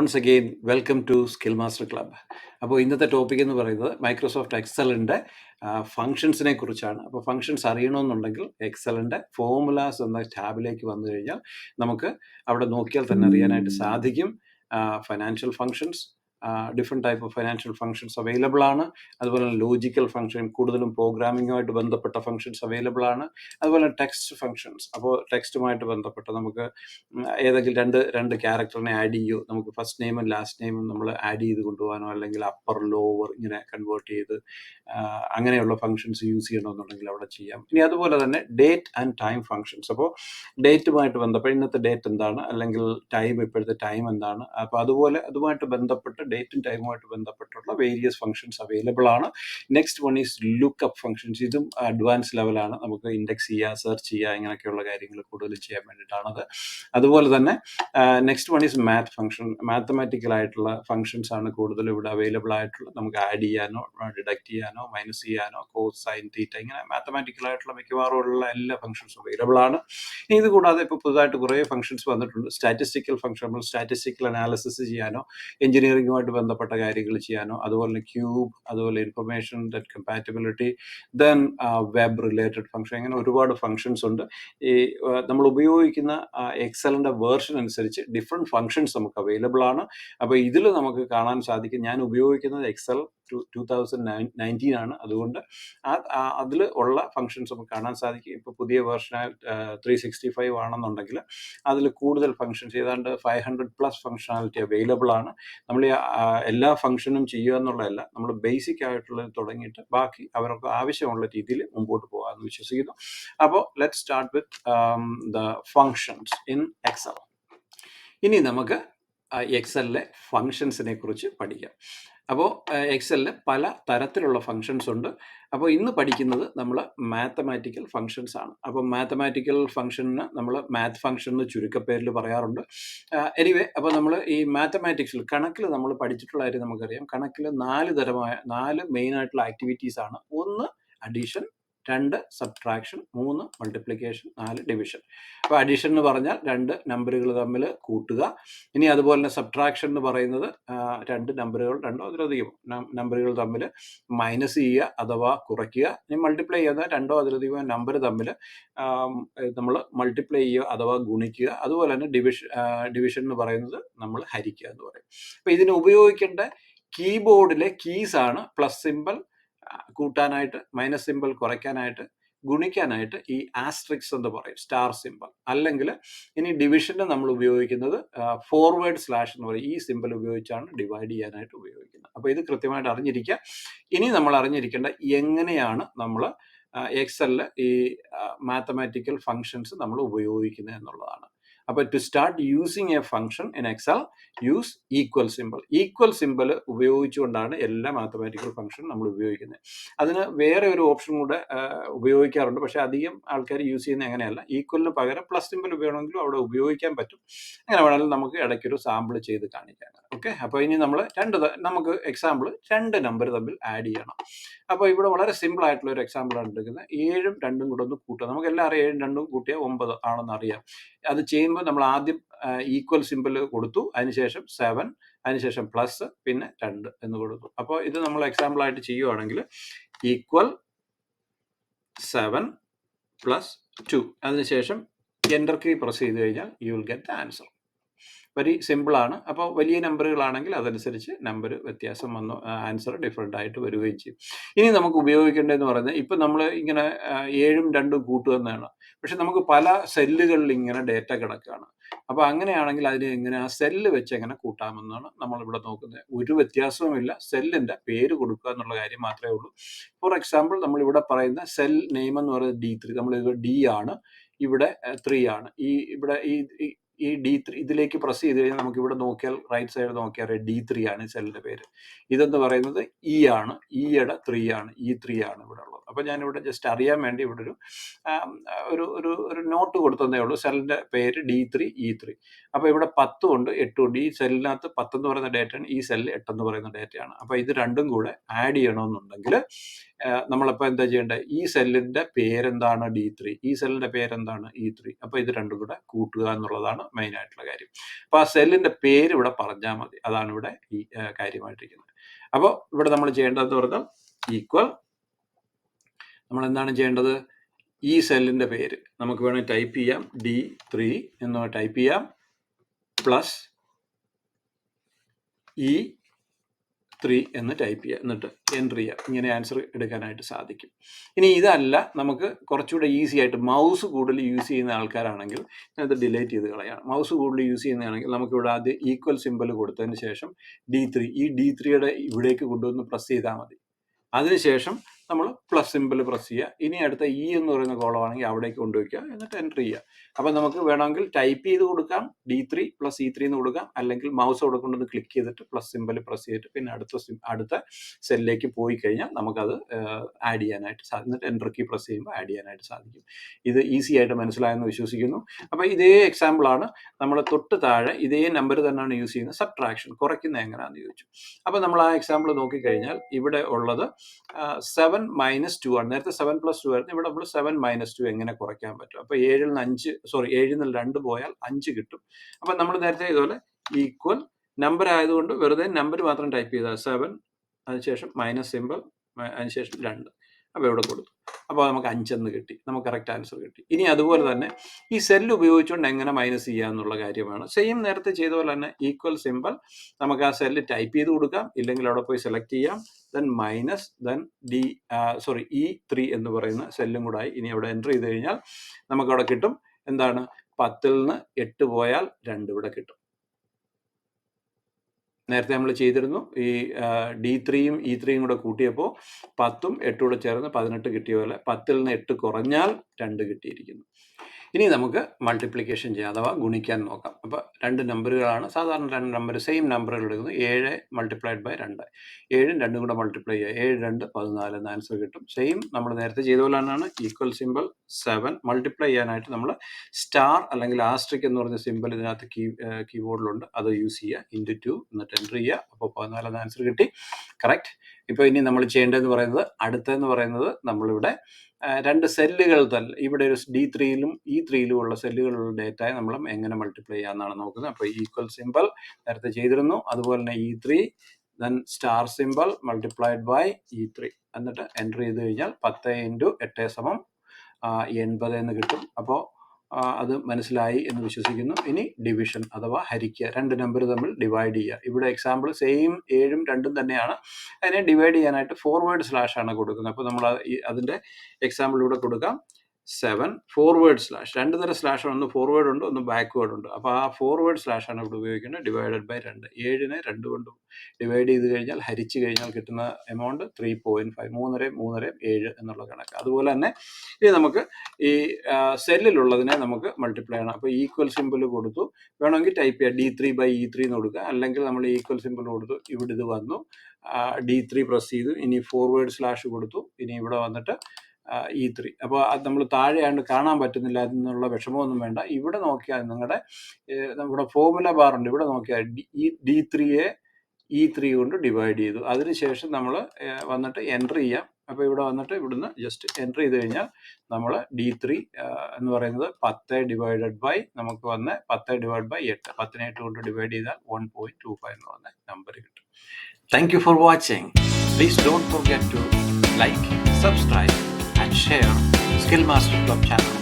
Once again welcome to skill master club അപ്പോൾ ഇന്നത്തെ topic എന്ന് പറയുന്നത് മൈക്രോസോഫ്റ്റ് എക്സലിന്റെ ഫങ്ഷൻസിനെ കുറിച്ചാണ്. അപ്പോൾ ഫങ്ഷൻസ് അറിയണമെന്നുണ്ടെങ്കിൽ എക്സലിന്റെ ഫോമുലാസ് എന്ന ടാബിലേക്ക് വന്നു കഴിഞ്ഞാൽ നമുക്ക് അവിടെ നോക്കിയാൽ തന്നെ അറിയാനായിട്ട് സാധിക്കും. Financial functions different type of financial functions available ആണ്. അതുപോലെ ലോജിക്കൽ ഫങ്ഷൻ കൂടുതലും പ്രോഗ്രാമിങ്ങുമായിട്ട് ബന്ധപ്പെട്ട ഫങ്ഷൻസ് അവൈലബിൾ ആണ്. അതുപോലെ ടെക്സ്റ്റ് ഫങ്ഷൻസ് അപ്പോൾ ടെക്സ്റ്റുമായിട്ട് ബന്ധപ്പെട്ട് നമുക്ക് ഏതെങ്കിലും രണ്ട് രണ്ട് ക്യാരക്ടറിനെ ആഡ് ചെയ്യോ. നമുക്ക് ഫസ്റ്റ് നെയിമും ലാസ്റ്റ് നെയിമും നമ്മൾ ആഡ് ചെയ്ത് കൊണ്ടുപോകാനോ അല്ലെങ്കിൽ അപ്പർ ലോവർ ഇങ്ങനെ കൺവേർട്ട് ചെയ്ത് അങ്ങനെയുള്ള ഫങ്ഷൻസ് യൂസ് ചെയ്യണമെന്നുണ്ടെങ്കിൽ അവിടെ ചെയ്യാം. ഇനി അതുപോലെ തന്നെ ഡേറ്റ് ആൻഡ് ടൈം ഫങ്ഷൻസ് അപ്പോൾ ഡേറ്റുമായിട്ട് ബന്ധപ്പെട്ട് ഇന്നത്തെ ഡേറ്റ് എന്താണ്? അല്ലെങ്കിൽ ടൈം ഇപ്പോഴത്തെ ടൈം എന്താണ്? അപ്പോൾ അതുപോലെ അതുമായിട്ട് ബന്ധപ്പെട്ട് ഡേറ്റും ടൈമുമായിട്ട് ബന്ധപ്പെട്ടുള്ള വേരിയസ് ഫംഗ്ഷൻസ് അവൈലബിൾ ആണ്. Next one is look up functions ഇതും അഡ്വാൻസ് ലെവലാണ് നമുക്ക് ഇൻഡെക്സ് ചെയ്യുക സെർച്ച് ചെയ്യുക ഇങ്ങനെയൊക്കെയുള്ള കാര്യങ്ങൾ കൂടുതൽ ചെയ്യാൻ വേണ്ടിയിട്ടാണത് അതുപോലെ തന്നെ next one is math function mathematical ആയിട്ടുള്ള ഫംഗ്ഷൻസ് ആണ് കൂടുതൽ ഇവിടെ അവൈലബിൾ ആയിട്ടുള്ളത്. നമുക്ക് ആഡ് ചെയ്യാനോ ഡിഡക്ട് ചെയ്യാനോ മൈനസ് ചെയ്യാനോ കോസ് സൈൻ തീറ്റ ഇങ്ങനെ മാത്തമാറ്റിക്കൽ ആയിട്ടുള്ള മിക്കവാറും ഉള്ള എല്ലാ ഫംഗ്ഷൻസും അവൈലബിൾ ആണ്. ഇത് കൂടാതെ ഇപ്പോൾ പുതുതായിട്ട് കുറേ ഫംഗ്ഷൻസ് വന്നിട്ടുണ്ട്. സ്റ്റാറ്റിസ്റ്റിക്കൽ ഫംഗ്ഷൻ നമ്മൾ സ്റ്റാറ്റിസ്റ്റിക്കൽ അനാലിസിസ് ചെയ്യാനോ എഞ്ചിനീയറിംഗുമായിട്ട് ബന്ധപ്പെട്ട കാര്യങ്ങൾ ചെയ്യാനോ അതുപോലെ ക്യൂബ് അതുപോലെ information that compatibility then web related function അങ്ങനെ ഒരുപാട് ഫംഗ്ഷൻസ് ഉണ്ട്. ഈ നമ്മൾ ഉപയോഗിക്കുന്ന എക്സലിന്റെ വേർഷൻ അനുസരിച്ച് ഡിഫറെന്റ് ഫംഗ്ഷൻസ് നമുക്ക് അവൈലബിൾ ആണ്. അപ്പോൾ ഇതിൽ നമുക്ക് കാണാൻ സാധിക്കും ഞാൻ ഉപയോഗിക്കുന്നത് എക്സൽ ടു തൗസൻഡ് നയന്റീൻ ആണ്. അതുകൊണ്ട് അതിൽ ഉള്ള ഫംഗ്ഷൻസ് നമുക്ക് കാണാൻ സാധിക്കും. ഇപ്പോൾ പുതിയ വേർഷൻ ത്രീ സിക്സ്റ്റി ഫൈവ് ആണെന്നുണ്ടെങ്കിൽ അതിൽ കൂടുതൽ ഫംഗ്ഷൻസ് ഏതാണ്ട് five hundred plus functionality available ആണ്. നമ്മൾ ഈ, എല്ലാ ഫങ്ഷനും ചെയ്യുക എന്നുള്ളതല്ല. നമ്മൾ ബേസിക് ആയിട്ടുള്ളത് തുടങ്ങിയിട്ട് ബാക്കി അവർക്ക് ആവശ്യമുള്ള രീതിയിൽ മുമ്പോട്ട് പോകാമെന്ന് വിശ്വസിക്കുന്നു. അപ്പോൾ let start with the functions in Excel ഇനി നമുക്ക് എക്സലിലെ ഫങ്ഷൻസിനെ കുറിച്ച് പഠിക്കാം. അപ്പോൾ എക്സലിൽ പല തരത്തിലുള്ള ഫങ്ഷൻസ് ഉണ്ട്. അപ്പോൾ ഇന്ന് പഠിക്കുന്നത് നമ്മൾ മാത്തമാറ്റിക്കൽ ഫങ്ഷൻസ് ആണ്. അപ്പോൾ മാത്തമാറ്റിക്കൽ ഫങ്ഷന് നമ്മൾ മാത്ത് ഫങ്ഷൻ എന്ന് ചുരുക്കപ്പേരിൽ പറയാറുണ്ട്. എനിവേ അപ്പോൾ നമ്മൾ ഈ മാത്തമാറ്റിക്സിൽ കണക്കിൽ നമ്മൾ പഠിച്ചിട്ടുള്ള കാര്യം നമുക്കറിയാം. കണക്കിൽ നാല് തരമായ നാല് മെയിൻ ആയിട്ടുള്ള ആക്ടിവിറ്റീസ് ആണ്. ഒന്ന് അഡീഷൻ രണ്ട് സബ്ട്രാക്ഷൻ മൂന്ന് മൾട്ടിപ്ലിക്കേഷൻ നാല് ഡിവിഷൻ അപ്പോൾ അഡീഷൻ എന്ന് പറഞ്ഞാൽ രണ്ട് നമ്പറുകൾ തമ്മിൽ കൂട്ടുക. ഇനി അതുപോലെ തന്നെ സബ്ട്രാക്ഷൻ എന്ന് പറയുന്നത് രണ്ട് നമ്പറുകൾ രണ്ടോ അതിലധികം നമ്പറുകൾ തമ്മിൽ മൈനസ് ചെയ്യുക അഥവാ കുറയ്ക്കുക. ഇനി മൾട്ടിപ്ലൈ ചെയ്യുന്ന രണ്ടോ അതിലധികം നമ്പർ തമ്മിൽ നമ്മൾ മൾട്ടിപ്ലൈ ചെയ്യുക അഥവാ ഗുണിക്കുക. അതുപോലെ തന്നെ ഡിവിഷൻ ഡിവിഷൻ എന്ന് പറയുന്നത് നമ്മൾ ഹരിക്കുക എന്ന് പറയും. അപ്പോൾ ഇതിന് ഉപയോഗിക്കേണ്ട കീബോർഡിലെ കീസ് ആണ് പ്ലസ് സിമ്പൽ കൂട്ടാനായിട്ട് മൈനസ് സിമ്പിൾ കുറയ്ക്കാനായിട്ട് ഗുണിക്കാനായിട്ട് ഈ ആസ്ട്രിക്സ് എന്ന് പറയും സ്റ്റാർ സിമ്പിൾ അല്ലെങ്കിൽ ഇനി ഡിവിഷന് നമ്മൾ ഉപയോഗിക്കുന്നത് ഫോർവേഡ് സ്ലാഷ് എന്ന് പറയും. ഈ സിമ്പിൾ ഉപയോഗിച്ചാണ് ഡിവൈഡ് ചെയ്യാനായിട്ട് ഉപയോഗിക്കുന്നത്. അപ്പോൾ ഇത് കൃത്യമായിട്ട് അറിഞ്ഞിരിക്കുക. ഇനി നമ്മൾ അറിഞ്ഞിരിക്കേണ്ട എങ്ങനെയാണ് നമ്മൾ എക്സലിൽ ഈ മാത്തമാറ്റിക്കൽ ഫങ്ഷൻസ് നമ്മൾ ഉപയോഗിക്കുന്നത് എന്നുള്ളതാണ്. അപ്പോൾ to start using a function in Excel use equal simple equal simple ഉപയോഗിച്ചുകൊണ്ടാണ് എല്ലാ മാത്തമാറ്റിക്കൽ ഫംഗ്ഷൻ നമ്മൾ ഉപയോഗിക്കുന്നത്. അതിന് വേറെ ഒരു ഓപ്ഷൻ കൂടെ ഉപയോഗിക്കാറുണ്ട്. പക്ഷേ അധികം ആൾക്കാർ യൂസ് ചെയ്യുന്നത് എങ്ങനെയല്ല ഈക്വലിന് പകരം പ്ലസ് സിമ്പിൾ ഉപയോഗിക്കണമെങ്കിലും അവിടെ ഉപയോഗിക്കാൻ പറ്റും. അങ്ങനെ വേണമെങ്കിൽ നമുക്ക് ഇടയ്ക്കൊരു സാമ്പിൾ ചെയ്ത് കാണിക്കാം. ഓക്കെ? അപ്പോൾ ഇനി നമ്മൾ രണ്ട് നമുക്ക് എക്സാമ്പിൾ രണ്ട് നമ്പർ തമ്മിൽ ആഡ് ചെയ്യണം. അപ്പോൾ ഇവിടെ വളരെ സിമ്പിൾ ആയിട്ടുള്ള ഒരു എക്സാമ്പിൾ ആണ് എടുക്കുന്നത്. ഏഴും രണ്ടും കൂടെ ഒന്ന് കൂട്ടുക. നമുക്ക് എല്ലാവരും ഏഴും രണ്ടും കൂട്ടിയാൽ ഒമ്പത് ആണെന്ന് അറിയാം. അത് ചെയ്യുമ്പോൾ നമ്മൾ ആദ്യം ഈക്വൽ സിമ്പിൾ കൊടുത്തു. അതിനുശേഷം സെവൻ അതിനുശേഷം പ്ലസ് പിന്നെ രണ്ട് എന്ന് കൊടുത്തു. അപ്പോൾ ഇത് നമ്മൾ എക്സാമ്പിൾ ആയിട്ട് ചെയ്യുവാണെങ്കിൽ ഈക്വൽ സെവൻ പ്ലസ് ടു അതിനുശേഷം എന്റർ കീ പ്രസ് ചെയ്ത് കഴിഞ്ഞാൽ you will get the answer very സിമ്പിളാണ്. അപ്പോൾ വലിയ നമ്പറുകളാണെങ്കിൽ അതനുസരിച്ച് നമ്പർ വ്യത്യാസം വന്നു ആൻസർ ഡിഫറെന്റ് ആയിട്ട് വരികയും ചെയ്യും. ഇനി നമുക്ക് ഉപയോഗിക്കേണ്ടതെന്ന് പറയുന്നത് ഇപ്പം നമ്മൾ ഇങ്ങനെ ഏഴും രണ്ടും കൂട്ടുമെന്നാണ് പക്ഷെ നമുക്ക് പല സെല്ലുകളിൽ ഇങ്ങനെ ഡേറ്റ കിടക്കുകയാണ്. അപ്പോൾ അങ്ങനെയാണെങ്കിൽ അതിനെ എങ്ങനെ ആ സെല്ല് വെച്ച് എങ്ങനെ കൂട്ടാമെന്നാണ് നമ്മളിവിടെ നോക്കുന്നത്. ഒരു വ്യത്യാസവുമില്ല. സെല്ലിന്റെ പേര് കൊടുക്കുക എന്നുള്ള കാര്യം മാത്രമേ ഉള്ളൂ. ഫോർ എക്സാമ്പിൾ നമ്മളിവിടെ പറയുന്ന സെൽ നെയിം എന്ന് പറയുന്നത് ഡി ത്രീ നമ്മൾ ഡി ആണ് ഇവിടെ ത്രീ ആണ്. ഈ ഇവിടെ ഈ ഈ- ഡി ത്രീ ഇതിലേക്ക് പ്രസ് ചെയ്ത് കഴിഞ്ഞാൽ നമുക്ക് ഇവിടെ നോക്കിയാൽ റൈറ്റ് സൈഡ് നോക്കിയാൽ ഡി ത്രീ ആണ് സെല്ലിന്റെ പേര്. ഇതെന്ന് പറയുന്നത്? ഇ ആണ്. ഇയുടെ ത്രീ ആണ്. ഇ ത്രീ ആണ് ഇവിടെ ഉള്ളത്. അപ്പോൾ ഞാനിവിടെ ജസ്റ്റ് അറിയാൻ വേണ്ടി ഇവിടെ ഒരു ഒരു ഒരു ഒരു നോട്ട് കൊടുത്തതേ ഉള്ളൂ. സെല്ലിന്റെ പേര് ഡി ത്രീ ഇ ത്രീ അപ്പോൾ ഇവിടെ പത്തും ഉണ്ട് എട്ടും ഉണ്ട്. ഈ സെല്ലിനകത്ത് പത്തെന്ന് പറയുന്ന ഡേറ്റയാണ് ഈ സെല്ലിൽ എട്ടെന്ന് പറയുന്ന ഡേറ്റയാണ് അപ്പോൾ ഇത് രണ്ടും കൂടെ ആഡ് ചെയ്യണമെന്നുണ്ടെങ്കിൽ നമ്മളിപ്പോൾ എന്താ ചെയ്യേണ്ടത് ഈ സെല്ലിന്റെ പേരെന്താണ് ഡി ത്രീ? ഈ സെല്ലിന്റെ പേരെന്താണ് ഇ ത്രീ? അപ്പോൾ ഇത് രണ്ടും കൂടെ കൂട്ടുക എന്നുള്ളതാണ് മെയിൻ ആയിട്ടുള്ള കാര്യം. അപ്പോൾ ആ സെല്ലിന്റെ പേര് ഇവിടെ പറഞ്ഞാൽ മതി. അതാണ് ഇവിടെ ഈ കാര്യമായിട്ടിരിക്കുന്നത്. അപ്പോൾ ഇവിടെ നമ്മൾ ചെയ്യേണ്ടതെന്ന് പറഞ്ഞാൽ ഈക്വൽ നമ്മൾ എന്താണ് ചെയ്യേണ്ടത്? ഈ സെല്ലിന്റെ പേര് നമുക്ക് വേണമെങ്കിൽ ടൈപ്പ് ചെയ്യാം. ഡി ത്രീ എന്ന് ടൈപ്പ് ചെയ്യാം. പ്ലസ് ഇ ത്രീ എന്ന് ടൈപ്പ് ചെയ്യുക. എന്നിട്ട് എന്റർ ചെയ്യുക. ഇങ്ങനെ ആൻസർ എടുക്കാനായിട്ട് സാധിക്കും. ഇനി ഇതല്ല നമുക്ക് കുറച്ചുകൂടെ ഈസി ആയിട്ട് മൗസ് കൂടുതൽ യൂസ് ചെയ്യുന്ന ആൾക്കാരാണെങ്കിൽ അത് ഡിലീറ്റ് ചെയ്ത് കളയാം മൗസ് കൂടുതൽ യൂസ് ചെയ്യുന്നതാണെങ്കിൽ നമുക്കിവിടെ ആദ്യം ഈക്വൽ സിമ്പിൾ കൊടുത്തതിന് ശേഷം ഡി ത്രീ ഈ ഡി ത്രീയുടെ ഇവിടേക്ക് കൊണ്ടുവന്ന് പ്രസ് ചെയ്താൽ മതി. അതിനുശേഷം നമ്മൾ പ്ലസ് സിമ്പിൾ പ്രസ് ചെയ്യുക. ഇനി അടുത്ത ഇ എന്ന് പറയുന്ന കോളമാണെങ്കിൽ അവിടേക്ക് കൊണ്ടുവയ്ക്കുക എന്നിട്ട് എന്റർ ചെയ്യുക. അപ്പം നമുക്ക് വേണമെങ്കിൽ ടൈപ്പ് ചെയ്ത് കൊടുക്കാം. D three plus E three എന്ന് കൊടുക്കാം. അല്ലെങ്കിൽ മൗസ് അവിടെ കൊണ്ടുവന്ന് ക്ലിക്ക് ചെയ്തിട്ട് പ്ലസ് സിമ്പിൾ പ്രസ് ചെയ്തിട്ട് പിന്നെ അടുത്ത അടുത്ത സെല്ലിലേക്ക് പോയി കഴിഞ്ഞാൽ നമുക്കത് ആഡ് ചെയ്യാനായിട്ട് സാധിക്കും എന്നിട്ട് എന്റർ കീ പ്രസ് ചെയ്യുമ്പോൾ ആഡ് ചെയ്യാനായിട്ട് സാധിക്കും. ഇത് ഈസി ആയിട്ട് മനസ്സിലായെന്ന് വിശ്വസിക്കുന്നു. അപ്പോൾ ഇതേ എക്സാമ്പിളാണ് നമ്മൾ തൊട്ട് താഴെ ഇതേ നമ്പർ തന്നെയാണ് യൂസ് ചെയ്യുന്നത് സബ്ട്രാക്ഷൻ കുറയ്ക്കുന്ന എങ്ങനെയാണെന്ന് ചോദിച്ചു. അപ്പോൾ നമ്മൾ ആ എക്സാമ്പിൾ നോക്കിക്കഴിഞ്ഞാൽ ഇവിടെ ഉള്ളത് സെവൻ മൈനസ് ടു ആണ്. നേരത്തെ സെവൻ പ്ലസ് ടു ആയിരുന്നു. ഇവിടെ നമ്മൾ സെവൻ മൈനസ് ടു എങ്ങനെ കുറയ്ക്കാൻ പറ്റും? അപ്പോൾ ഏഴിൽ നിന്ന് അഞ്ച് സോറി ഏഴിൽ നിന്ന് രണ്ട് പോയാൽ അഞ്ച് കിട്ടും. അപ്പം നമ്മൾ നേരത്തെ ഇതുപോലെ ഈക്വൽ നമ്പർ ആയതുകൊണ്ട് വെറുതെ നമ്പർ മാത്രം ടൈപ്പ് ചെയ്താൽ സെവൻ അതിനുശേഷം മൈനസ് സിമ്പിൾ അതിനുശേഷം രണ്ട്. അപ്പോൾ ഇവിടെ കൊടുത്തു? അപ്പോൾ നമുക്ക് അഞ്ചെന്ന് കിട്ടി നമുക്ക് കറക്റ്റ് ആൻസർ കിട്ടി. ഇനി അതുപോലെ തന്നെ ഈ സെല്ല് ഉപയോഗിച്ചുകൊണ്ട് എങ്ങനെ മൈനസ് ചെയ്യാമെന്നുള്ള കാര്യമാണ്. സെയിം നേരത്തെ ചെയ്ത പോലെ തന്നെ ഈക്വൽ സിമ്പിൾ നമുക്ക് ആ സെല്ല് ടൈപ്പ് ചെയ്ത് കൊടുക്കാം. ഇല്ലെങ്കിൽ അവിടെ പോയി സെലക്ട് ചെയ്യാം. Then minus then D sorry E three എന്ന് പറയുന്ന സെല്ലും കൂടെ ആയി ഇനി അവിടെ എന്റർ ചെയ്ത് കഴിഞ്ഞാൽ നമുക്ക് അവിടെ കിട്ടും. എന്താണ്? പത്തിൽ നിന്ന് എട്ട് പോയാൽ രണ്ട് ഇവിടെ കിട്ടും. നേരത്തെ നമ്മൾ ചെയ്തിരുന്നു. ഈ ഡി ത്രീയും ഇ ത്രീയും കൂടെ കൂട്ടിയപ്പോൾ പത്തും എട്ടും കൂടെ ചേർന്ന് പതിനെട്ട് കിട്ടിയ പോലെ പത്തിൽ നിന്ന് എട്ട് കുറഞ്ഞാൽ രണ്ട് കിട്ടിയിരിക്കുന്നു. ഇനി നമുക്ക് മൾട്ടിപ്ലിക്കേഷൻ ചെയ്യാം അഥവാ ഗുണിക്കാൻ നോക്കാം. അപ്പോൾ രണ്ട് നമ്പറുകളാണ്. സാധാരണ രണ്ട് നമ്പർ സെയിം നമ്പറുകൾ എടുക്കുന്നു ഏഴ് മൾട്ടിപ്ലൈഡ് ബൈ രണ്ട്. ഏഴും രണ്ടും കൂടെ മൾട്ടിപ്ലൈ ചെയ്യുക. ഏഴ് രണ്ട് പതിനാല് എന്ന ആൻസർ കിട്ടും. സെയിം നമ്മൾ നേരത്തെ ചെയ്ത പോലെ തന്നെയാണ്. ഈക്വൽ സിമ്പിൾ സെവൻ മൾട്ടിപ്ലൈ ചെയ്യാനായിട്ട് നമ്മൾ സ്റ്റാർ അല്ലെങ്കിൽ ആസ്ട്രിക് എന്ന് പറഞ്ഞ സിമ്പിൾ ഇതിനകത്ത് കീ കീബോർഡിലുണ്ട് അത് യൂസ് ചെയ്യുക. ഇന്റു ടു എന്നിട്ട് എന്റർ ചെയ്യുക. അപ്പോൾ പതിനാല് എന്ന ആൻസർ കിട്ടി. കറക്റ്റ് ഇപ്പോൾ ഇനി നമ്മൾ ചെയ്യേണ്ടതെന്ന് പറയുന്നത് അടുത്തതെന്ന് പറയുന്നത് നമ്മളിവിടെ രണ്ട് സെല്ലുകൾ തന്നെ ഇവിടെ ഒരു ഡി ത്രീയിലും ഇ ത്രീയിലും ഉള്ള സെല്ലുകളുള്ള ഡേറ്റയെ നമ്മൾ എങ്ങനെ മൾട്ടിപ്ലൈ ചെയ്യാമെന്നാണ് നോക്കുന്നത്. അപ്പോൾ ഈക്വൽ സിമ്പിൾ നേരത്തെ ചെയ്തിരുന്നു. അതുപോലെ തന്നെ E three then star simple multiplied by E three. എന്നിട്ട് എൻട്രി ചെയ്ത് കഴിഞ്ഞാൽ പത്ത് ഇന്റു എട്ട് സമം എൺപത് എന്ന് കിട്ടും. അപ്പോൾ അത് മനസ്സിലായി എന്ന് വിശ്വസിക്കുന്നു. ഇനി ഡിവിഷൻ അഥവാ ഹരിക്കുക. രണ്ട് നമ്പർ തമ്മിൽ ഡിവൈഡ് ചെയ്യുക. ഇവിടെ എക്സാമ്പിൾ സെയിം ഏഴും രണ്ടും തന്നെയാണ്. അതിനെ ഡിവൈഡ് ചെയ്യാനായിട്ട് ഫോർവേഡ് സ്ലാഷ് ആണ് കൊടുക്കുന്നത്. അപ്പോൾ നമ്മൾ അതിന്റെ എക്സാമ്പിൾ ഇവിടെ കൊടുക്കാം. സെവൻ ഫോർവേഡ് സ്ലാഷ് രണ്ട് തരം സ്ലാഷ് ഒന്ന് ഫോർവേഡ് ഉണ്ട് ഒന്ന് ബാക്ക്വേഡ് ഉണ്ട്. അപ്പോൾ ആ ഫോർവേഡ് സ്ലാഷ് ആണ് ഇവിടെ ഉപയോഗിക്കുന്നത്. ഡിവൈഡഡ് ബൈ രണ്ട്. ഏഴിനെ രണ്ട് കൊണ്ടും ഡിവൈഡ് ചെയ്ത് കഴിഞ്ഞാൽ ഹരിച്ചു കഴിഞ്ഞാൽ കിട്ടുന്ന എമൗണ്ട് ത്രീ പോയിന്റ് ഫൈവ് മൂന്നര മൂന്നര ഏഴ് എന്നുള്ള കണക്ക്. അതുപോലെ തന്നെ ഇത് നമുക്ക് ഈ സെല്ലിലുള്ളതിനെ നമുക്ക് മൾട്ടിപ്ലൈ ചെയ്യണം. അപ്പോൾ ഈക്വൽ സിമ്പിൾ കൊടുത്തു. വേണമെങ്കിൽ ടൈപ്പ് ചെയ്യാം. D three by E three എന്ന് കൊടുക്കുക. അല്ലെങ്കിൽ നമ്മൾ ഈക്വൽ സിമ്പിൾ കൊടുത്തു. ഇവിടെ ഇത് വന്നു. ഡി ത്രീ പ്രസ് ചെയ്തു. ഇനി ഫോർവേഡ് സ്ലാഷ് കൊടുത്തു. ഇനി ഇവിടെ വന്നിട്ട് ഇ ത്രീ. അപ്പോൾ അത് നമ്മൾ താഴെയാണ്ട് കാണാൻ പറ്റുന്നില്ല എന്നുള്ള വിഷമമൊന്നും വേണ്ട. ഇവിടെ നോക്കിയാൽ നിങ്ങളുടെ നമ്മുടെ ഫോർമുല ബാർ ഉണ്ട്. ഇവിടെ നോക്കിയാൽ ഡി ഈ ഡി ത്രീയെ ഇ ത്രീ കൊണ്ട് ഡിവൈഡ് ചെയ്തു. അതിനുശേഷം നമ്മൾ വന്നിട്ട് എന്റർ ചെയ്യാം. അപ്പോൾ ഇവിടെ വന്നിട്ട് ഇവിടുന്ന് ജസ്റ്റ് എന്റർ ചെയ്ത് കഴിഞ്ഞാൽ നമ്മൾ ഡി ത്രീ എന്ന് പറയുന്നത് പത്ത് ഡിവൈഡഡ് ബൈ നമുക്ക് വന്ന് പത്ത് ഡിവൈഡ് ബൈ എട്ട്. പത്തിനെ എട്ട് കൊണ്ട് ഡിവൈഡ് ചെയ്താൽ വൺ പോയിന്റ് ടു ഫൈവ് എന്ന് പറഞ്ഞ നമ്പർ കിട്ടും. Thank you for watching please don't forget to like subscribe and share Skill Master Club channel.